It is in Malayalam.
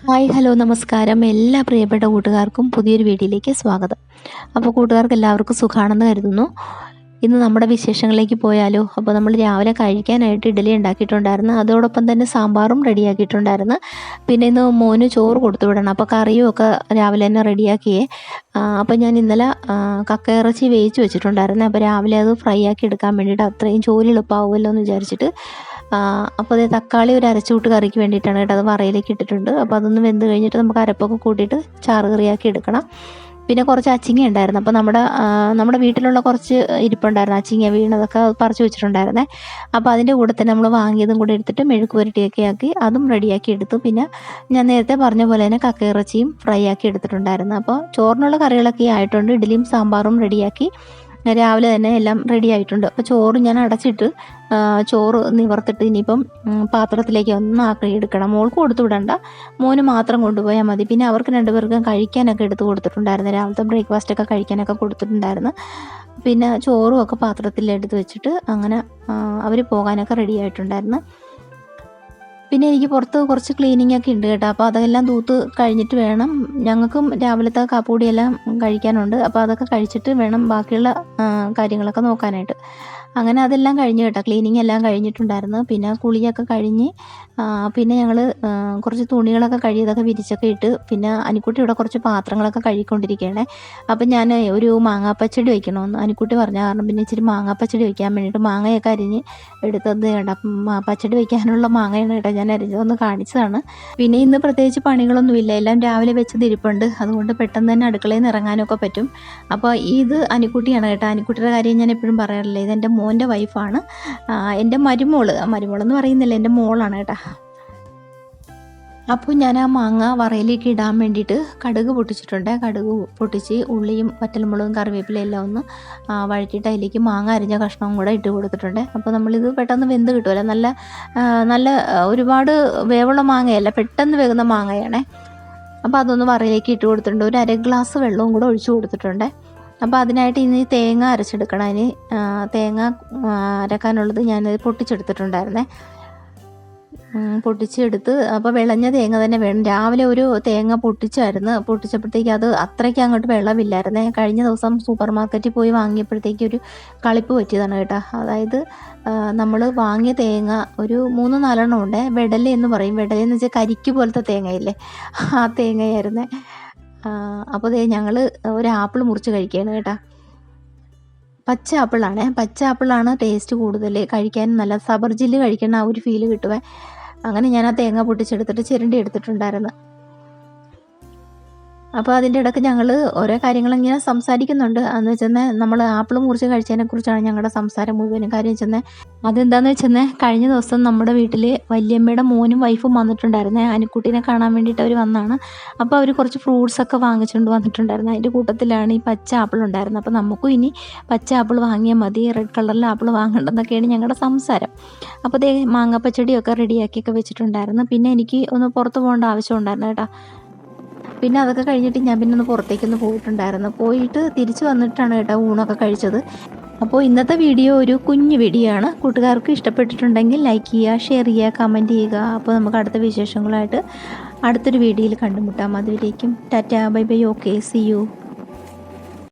ഹായ് ഹലോ നമസ്കാരം. എല്ലാ പ്രിയപ്പെട്ട കൂട്ടുകാർക്കും പുതിയൊരു വീഡിയോയിലേക്ക് സ്വാഗതം. അപ്പോൾ കൂട്ടുകാർക്ക് എല്ലാവർക്കും സുഖമാണെന്ന് കരുതുന്നു. ഇന്ന് നമ്മുടെ വിശേഷങ്ങളിലേക്ക് പോയാലോ? അപ്പോൾ നമ്മൾ രാവിലെ കഴിക്കാനായിട്ട് ഇഡലി ഉണ്ടാക്കിയിട്ടുണ്ടായിരുന്നു. അതോടൊപ്പം തന്നെ സാമ്പാറും റെഡിയാക്കിയിട്ടുണ്ടായിരുന്നു. പിന്നെ ഇന്ന് മോന് ചോറ് കൊടുത്തു വിടണം. അപ്പോൾ കറിയും ഒക്കെ രാവിലെ തന്നെ റെഡിയാക്കിയേ. അപ്പോൾ ഞാൻ ഇന്നലെ കക്ക കക്കയിറച്ചി വേവിച്ച് വെച്ചിട്ടുണ്ടായിരുന്നു. അപ്പോൾ രാവിലെ അത് ഫ്രൈ ആക്കി എടുക്കാൻ വേണ്ടിയിട്ട് അത്രയും ജോലി എളുപ്പമാവുമല്ലോ എന്ന് വിചാരിച്ചിട്ട് അപ്പോൾ അതേ തക്കാളി ഒരു അരച്ചുകൂട്ട് കറിക്ക് വേണ്ടിയിട്ടാണ് കേട്ടോ അത് വറയിലേക്ക് ഇട്ടിട്ടുണ്ട്. അപ്പോൾ അതൊന്ന് വെന്ത് കഴിഞ്ഞിട്ട് നമുക്ക് അരപ്പൊക്കെ കൂട്ടിയിട്ട് ചാറ് കറിയാക്കി എടുക്കണം. പിന്നെ കുറച്ച് അച്ചിങ്ങ ഉണ്ടായിരുന്നു. അപ്പോൾ നമ്മുടെ നമ്മുടെ വീട്ടിലുള്ള കുറച്ച് ഇരിപ്പുണ്ടായിരുന്നു. അച്ചിങ്ങ വീണതൊക്കെ പറിച്ച് വെച്ചിട്ടുണ്ടായിരുന്നേ. അപ്പോൾ അതിന്റെ കൂടെ തന്നെ നമ്മൾ വാങ്ങിയതും കൂടെ എടുത്തിട്ട് മെഴുക്ക് പുരട്ടിയൊക്കെ ആക്കി അതും റെഡിയാക്കി എടുത്തു. പിന്നെ ഞാൻ നേരത്തെ പറഞ്ഞ പോലെ തന്നെ കക്കയിറച്ചിയും ഫ്രൈ ആക്കി എടുത്തിട്ടുണ്ടായിരുന്നു. അപ്പോൾ ചോറിനുള്ള കറികളൊക്കെ ആയിട്ടുണ്ട് ഇഡലിയും സാമ്പാറും റെഡിയാക്കി രാവിലെ തന്നെ എല്ലാം റെഡി ആയിട്ടുണ്ട്. അപ്പോൾ ചോറ് ഞാൻ അടച്ചിട്ട് ചോറ് നിവർത്തിട്ട് ഇനിയിപ്പം പാത്രത്തിലേക്ക് ഒന്ന് ആക്കി എടുക്കണം. മോൾക്ക് കൊടുത്തു വിടണ്ട. മോന് മാത്രം കൊണ്ടുപോയാൽ മതി. പിന്നെ അവർക്ക് രണ്ടുപേർക്കും കഴിക്കാനൊക്കെ എടുത്ത് കൊടുത്തിട്ടുണ്ടായിരുന്നു. രാവിലത്തെ ബ്രേക്ക്ഫാസ്റ്റ് ഒക്കെ കഴിക്കാനൊക്കെ കൊടുത്തിട്ടുണ്ടായിരുന്നു. പിന്നെ ചോറും ഒക്കെ പാത്രത്തിൽ എടുത്ത് വെച്ചിട്ട് അങ്ങനെ അവർ പോകാനൊക്കെ റെഡി ആയിട്ടുണ്ടായിരുന്നു. പിന്നെ എനിക്ക് പുറത്ത് കുറച്ച് ക്ലീനിങ് ഒക്കെ ഉണ്ട് കേട്ടോ. അപ്പോൾ അതെല്ലാം തൂത്ത് കഴിഞ്ഞിട്ട് വേണം. ഞങ്ങൾക്കും രാവിലത്തെ കാപ്പൂടിയെല്ലാം കഴിക്കാനുണ്ട്. അപ്പോൾ അതൊക്കെ കഴിച്ചിട്ട് വേണം ബാക്കിയുള്ള കാര്യങ്ങളൊക്കെ നോക്കാനായിട്ട്. അങ്ങനെ അതെല്ലാം കഴിഞ്ഞ് കേട്ടോ. ക്ലീനിങ് എല്ലാം കഴിഞ്ഞിട്ടുണ്ടായിരുന്നു. പിന്നെ കുളിയൊക്കെ കഴിഞ്ഞ് പിന്നെ ഞങ്ങൾ കുറച്ച് തുണികളൊക്കെ കഴിയതൊക്കെ വിരിച്ചൊക്കെ ഇട്ട് പിന്നെ അനിക്കുട്ടി ഇവിടെ കുറച്ച് പാത്രങ്ങളൊക്കെ കഴുകിക്കൊണ്ടിരിക്കുകയാണേ. അപ്പം ഞാൻ ഒരു മാങ്ങാപ്പച്ചടി വയ്ക്കണമെന്ന് അനിക്കുട്ടി പറഞ്ഞ. കാരണം പിന്നെ ഇച്ചിരി മാങ്ങാപ്പച്ചടി വയ്ക്കാൻ വേണ്ടിയിട്ട് മാങ്ങയൊക്കെ അരിഞ്ഞ് എടുത്തത് കേട്ടോ പച്ചടി വയ്ക്കാനുള്ള മാങ്ങയാണ് കേട്ടോ ഞാൻ അരിഞ്ഞതൊന്ന് കാണിച്ചതാണ്. പിന്നെ ഇന്ന് പ്രത്യേകിച്ച് പണികളൊന്നുമില്ല. എല്ലാം രാവിലെ വെച്ചത് ഇരിപ്പുണ്ട്. അതുകൊണ്ട് പെട്ടെന്ന് തന്നെ അടുക്കളയിൽ നിന്ന് ഇറങ്ങാനൊക്കെ പറ്റും. അപ്പോൾ ഇത് അനിക്കുട്ടിയാണ് കേട്ടോ. അനിക്കുട്ടിയുടെ കാര്യം ഞാൻ എപ്പോഴും പറയാറില്ല. ഇത് എന്റെ മോന്റെ വൈഫാണ് എന്റെ മരുമോൾ. മരുമോളെന്ന് പറയുന്നില്ല. എന്റെ മോളാണ് കേട്ടോ. അപ്പോൾ ഞാൻ ആ മാങ്ങ വറയിലേക്ക് ഇടാൻ വേണ്ടിയിട്ട് കടുക് പൊട്ടിച്ചിട്ടുണ്ട്. കടുക് പൊട്ടിച്ച് ഉള്ളിയും വറ്റൽമുളകും കറിവേപ്പിലയും എല്ലാം ഒന്ന് വഴറ്റിയിട്ട് അതിലേക്ക് മാങ്ങ അരിഞ്ഞ കഷ്ണവും കൂടെ ഇട്ട് കൊടുത്തിട്ടുണ്ട്. അപ്പോൾ നമ്മളിത് പെട്ടെന്ന് വെന്ത് കിട്ടുമല്ലോ നല്ല നല്ല ഒരുപാട് വേവുള്ള മാങ്ങയല്ല പെട്ടെന്ന് വേകുന്ന മാങ്ങയാണ്. അപ്പോൾ അതൊന്ന് വറയിലേക്ക് ഇട്ട് കൊടുത്തിട്ടുണ്ട്. ഒരു അര ഗ്ലാസ് വെള്ളവും കൂടെ ഒഴിച്ചു കൊടുത്തിട്ടുണ്ട്. അപ്പോൾ അതിനായിട്ട് ഇനി തേങ്ങ അരച്ചെടുക്കണം. അതിന് തേങ്ങ അരക്കാനുള്ളത് ഞാനത് പൊട്ടിച്ചെടുത്തിട്ടുണ്ടായിരുന്നേ. പൊട്ടിച്ചെടുത്ത് അപ്പോൾ വിളഞ്ഞ തേങ്ങ തന്നെ വേണം. രാവിലെ ഒരു തേങ്ങ പൊട്ടിച്ചായിരുന്നു. പൊട്ടിച്ചപ്പോഴത്തേക്ക് അത് അത്രയ്ക്ക് അങ്ങോട്ട് വെള്ളമില്ലായിരുന്നേ. കഴിഞ്ഞ ദിവസം സൂപ്പർ മാർക്കറ്റിൽ പോയി വാങ്ങിയപ്പോഴത്തേക്ക് ഒരു കളിപ്പ് പറ്റിയതാണ് കേട്ടോ. അതായത് നമ്മൾ വാങ്ങിയ തേങ്ങ ഒരു മൂന്ന് നാലെണ്ണം ഉണ്ട്. വെടല എന്ന് പറയും. വെടല എന്ന് വെച്ചാൽ കരിക്ക് പോലത്തെ തേങ്ങയില്ലേ? ആ തേങ്ങയായിരുന്നേ. അപ്പോൾ ഞങ്ങൾ ഒരു ആപ്പിൾ മുറിച്ച് കഴിക്കുകയാണ് കേട്ടോ. പച്ച ആപ്പിളാണ്. പച്ച ആപ്പിളാണ് ടേസ്റ്റ് കൂടുതൽ കഴിക്കാൻ നല്ല സബർജിൽ കഴിക്കണ ആ ഒരു ഫീൽ കിട്ടുവേ. അങ്ങനെ ഞാൻ ആ തേങ്ങ പൊട്ടിച്ചെടുത്തിട്ട് ചിരണ്ടി എടുത്തിട്ടുണ്ടായിരുന്നു. അപ്പോൾ അതിന്റെ ഇടയ്ക്ക് ഞങ്ങൾ ഓരോ കാര്യങ്ങൾ ഇങ്ങനെ സംസാരിക്കുന്നുണ്ട്. എന്ന് വെച്ചാൽ നമ്മൾ ആപ്പിൾ മുറിച്ച് കഴിച്ചതിനെ കുറിച്ചാണ് ഞങ്ങളുടെ സംസാരം മുഴുവനും. കാര്യം വെച്ചാൽ അതെന്താന്ന് വെച്ചാൽ കഴിഞ്ഞ ദിവസം നമ്മുടെ വീട്ടിൽ വല്യമ്മയുടെ മോനും വൈഫും വന്നിട്ടുണ്ടായിരുന്നേ. അനുക്കുട്ടീനെ കാണാൻ വേണ്ടിയിട്ട് അവർ വന്നാണ്. അപ്പോൾ അവർ കുറച്ച് ഫ്രൂട്ട്സ് ഒക്കെ വാങ്ങിച്ചുകൊണ്ട് വന്നിട്ടുണ്ടായിരുന്നു. അതിന്റെ കൂട്ടത്തിലാണ് ഈ പച്ച ആപ്പിൾ ഉണ്ടായിരുന്നത്. അപ്പോൾ നമുക്കും ഇനി പച്ച ആപ്പിൾ വാങ്ങിയാൽ മതി റെഡ് കളറിലെ ആപ്പിൾ വാങ്ങണ്ടെന്നൊക്കെയാണ് ഞങ്ങളുടെ സംസാരം. അപ്പോൾ അതേ മാങ്ങാപ്പച്ചടിയൊക്കെ റെഡിയാക്കിയൊക്കെ വെച്ചിട്ടുണ്ടായിരുന്നു. പിന്നെ എനിക്ക് ഒന്ന് പുറത്ത് പോകേണ്ട ആവശ്യം ഉണ്ടായിരുന്നു കേട്ടോ. പിന്നെ അതൊക്കെ കഴിഞ്ഞിട്ട് ഞാൻ പിന്നെ ഒന്ന് പുറത്തേക്കൊന്ന് പോയിട്ടുണ്ടായിരുന്നു. പോയിട്ട് തിരിച്ചു വന്നിട്ടാണ് കേട്ടോ ഊണൊക്കെ കഴിച്ചത്. അപ്പോൾ ഇന്നത്തെ വീഡിയോ ഒരു കുഞ്ഞു വീഡിയോ ആണ് കൂട്ടുകാർക്ക് ഇഷ്ടപ്പെട്ടിട്ടുണ്ടെങ്കിൽ ലൈക്ക് ചെയ്യുക ഷെയർ ചെയ്യുക കമന്റ് ചെയ്യുക. അപ്പോൾ നമുക്ക് അടുത്ത വിശേഷങ്ങളായിട്ട് അടുത്തൊരു വീഡിയോയിൽ കണ്ടുമുട്ടാം. അതുവരേക്കും tata bye bye okay see you